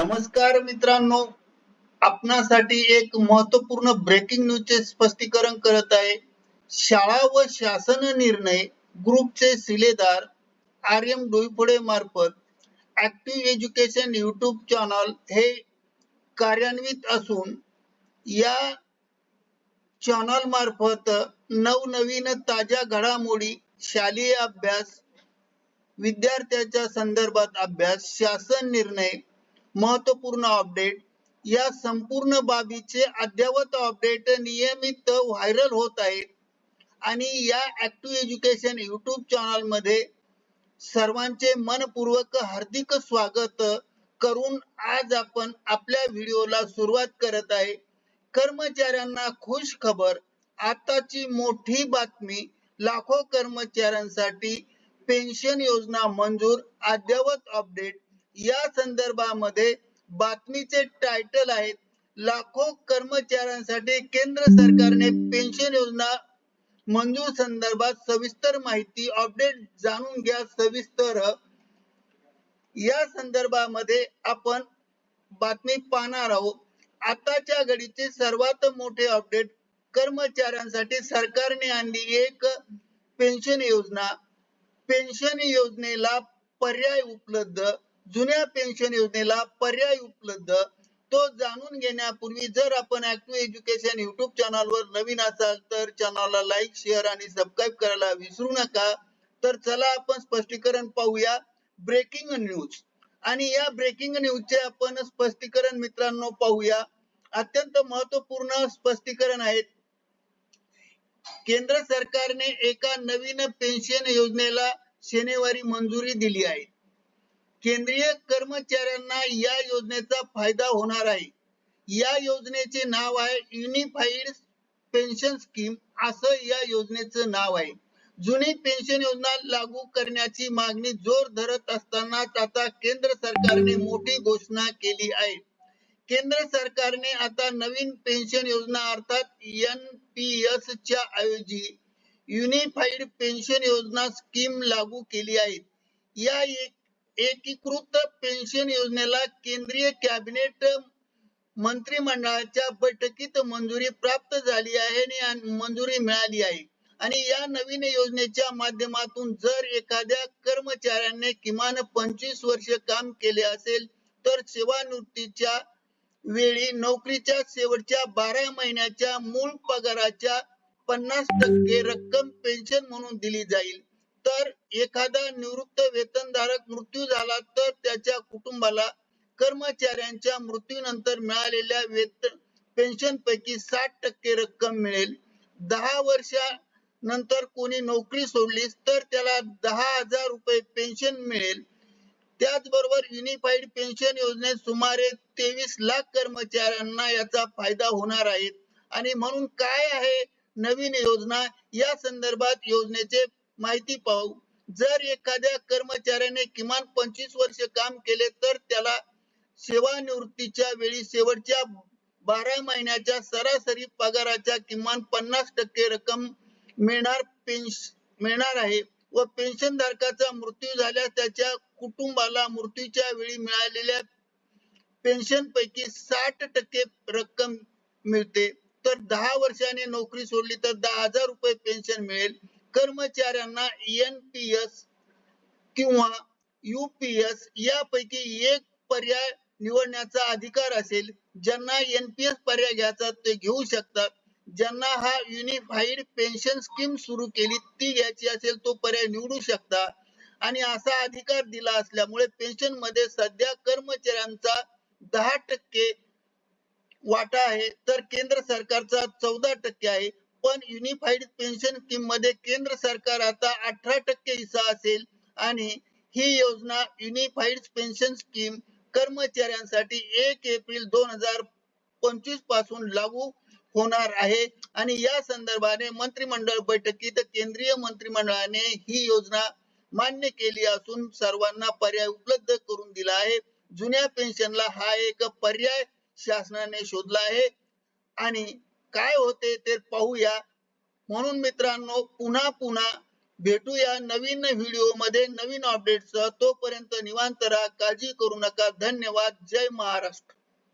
नमस्कार मित्रांनो. आपणासाठी एक महत्त्वपूर्ण ब्रेकिंग न्यूजचे स्पष्टीकरण करत आहे. शाळा व शासन निर्णय ग्रुपचे शिलेदार आर एम डोईफोडे मार्फत ऍक्टिव्ह एज्युकेशन युट्यूब चॅनल हे कार्यान्वित असून या चॅनल मार्फत नवनवीन ताज्या घडामोडी शालेय अभ्यास विद्यार्थ्याच्या संदर्भात अभ्यास शासन निर्णय महत्त्वपूर्ण अपडेट. या संपूर्ण बाबीचे अद्यावत अपडेट नियमित व्हायरल होत आहेत. आणि या ऍक्टिव्ह एज्युकेशन युट्यूब चॅनलमध्ये सर्वांचे मनपूर्वक हार्दिक स्वागत करून आज आपण आपल्या व्हिडिओला सुरुवात करत आहे. कर्मचाऱ्यांना खुश खबर आताची मोठी बातमी लाखो कर्मचाऱ्यांसाठी पेन्शन योजना मंजूर अद्यावत अपडेट. या संदर्भामध्ये बातमीचे टायटल आहेत लाखो कर्मचाऱ्यांसाठी केंद्र सरकारने पेन्शन योजना मंजूर संदर्भात सविस्तर माहिती अपडेट जाणून घ्या सविस्तर. या संदर्भामध्ये आपण बातमी पाहणार आहोत. आताच्या घडीचे सर्वात मोठे अपडेट कर्मचाऱ्यांसाठी सरकारने आणली एक पेन्शन योजना. पेन्शन योजनेला पर्याय उपलब्ध जुन्या पेन्शन योजनेला पर्याय उपलब्ध तो जाणून घेण्यापूर्वी जर आपण ऍक्टिव्ह एज्युकेशन युट्यूब चॅनलवर नवीन असाल तर चॅनलला लाईक शेअर आणि सबस्क्राईब करायला विसरू नका. तर चला आपण स्पष्टीकरण पाहूया ब्रेकिंग न्यूज आणि या ब्रेकिंग न्यूजचे आपण स्पष्टीकरण मित्रांनो पाहूया. अत्यंत महत्त्वपूर्ण स्पष्टीकरण आहेत. केंद्र सरकारने एका नवीन पेन्शन योजनेला शनिवारी मंजुरी दिली आहे. केंद्रीय कर्मचाऱ्यांना या योजनेचा फायदा होणार आहे. या योजनेचे नाव आहे युनिफाईड पेन्शन स्कीम असं या योजनेचं नाव आहे. जुनी पेन्शन योजना लागू करण्याची मागणी जोर धरत असतानाच आता केंद्र सरकारने मोठी घोषणा केली आहे. केंद्र सरकारने आता नवीन पेन्शन योजना अर्थात एन पी एस च्या ऐवजी युनिफाईड पेन्शन योजना स्कीम लागू केली आहे. या एक एकीकृत पेन्शन योजनेला केंद्रीय कॅबिनेट मंत्रिमंडळाच्या बैठकीत मंजुरी प्राप्त झाली आहे आणि मंजुरी मिळाली आहे. आणि या नवीन योजनेच्या माध्यमातून जर एखाद्या कर्मचाऱ्याने किमान पंचवीस वर्ष काम केले असेल तर सेवानिवृत्तीच्या वेळी नोकरीच्या शेवटच्या बारा महिन्याच्या मूळ पगाराच्या पन्नास टक्के रक्कम पेन्शन म्हणून दिली जाईल. तर एखादा निवृत्त वेतनधारक मृत्यू झाला तर त्याच्या कुटुंबाला कर्मचाऱ्यांच्या मृत्यूनंतर मिळालेल्या वेतन पेन्शन पैकी साठ टक्के रक्कम मिळेल. दहा वर्षानंतर कोणी नोकरी सोडलीस तर त्याला दहा हजार रुपये पेन्शन मिळेल. त्याचबरोबर युनिफाईड पेन्शन योजनेत सुमारे तेवीस लाख कर्मचाऱ्यांना याचा फायदा होणार आहे. आणि म्हणून काय आहे नवीन योजना? या संदर्भात योजनेचे माहिती पाहू. जर एखाद्या कर्मचाऱ्याने किमान पंचवीस वर्ष काम केले तर त्याला सेवानिवृत्तीच्या वेळी शेवटच्या बारा महिन्याच्या सरासरी पगाराच्या किमान पन्नास टक्के रक्कम मिळणार मिळणार आहे व पेन्शन धारकाचा मृत्यू झाल्यास त्याच्या कुटुंबाला मृत्यूच्या वेळी मिळालेल्या पेन्शन पैकी साठ टक्के रक्कम मिळते. तर दहा वर्षाने नोकरी सोडली तर दहा हजार रुपये पेन्शन मिळेल. कर्मचाऱ्यांना एनपीएस किंवा युपीएस यापैकी एक पर्याय निवडण्याचा अधिकार असेल ज्यांना एनपीएस पर्याय घ्यायचा ते घेऊ शकतात. ज्यांना हा युनिफाईड पेन्शन स्कीम सुरू केली ती घ्यायची असेल तो पर्याय निवडू शकता. आणि असा अधिकार दिला असल्यामुळे पेन्शनमध्ये सध्या कर्मचाऱ्यांचा दहा टक्के वाटा आहे तर केंद्र सरकारचा चौदा टक्के आहे. पण युनिफाईड पेन्शन स्कीममध्ये केंद्र सरकार आता अठरा टक्के हिस्सा असेल आणि ही योजना युनिफाईड पेन्शन स्कीम कर्मचाऱ्यांसाठी एक एप्रिल दोन हजार पंचवीसपासून लागू होणार आहे. आणि या संदर्भाने मंत्रिमंडळ बैठकीत केंद्रीय मंत्रिमंडळाने ही योजना मान्य केली असून सर्वांना पर्याय उपलब्ध करून दिला आहे. जुन्या पेन्शनला हा एक पर्याय शासनाने शोधला आहे. आणि काय होते ते पाहूया. म्हणून मित्रांनो पुन्हा पुन्हा भेटूया नवीन व्हिडिओमध्ये नवीन अपडेट सह. तोपर्यंत निवांत राहा काळजी करू नका. धन्यवाद. जय महाराष्ट्र.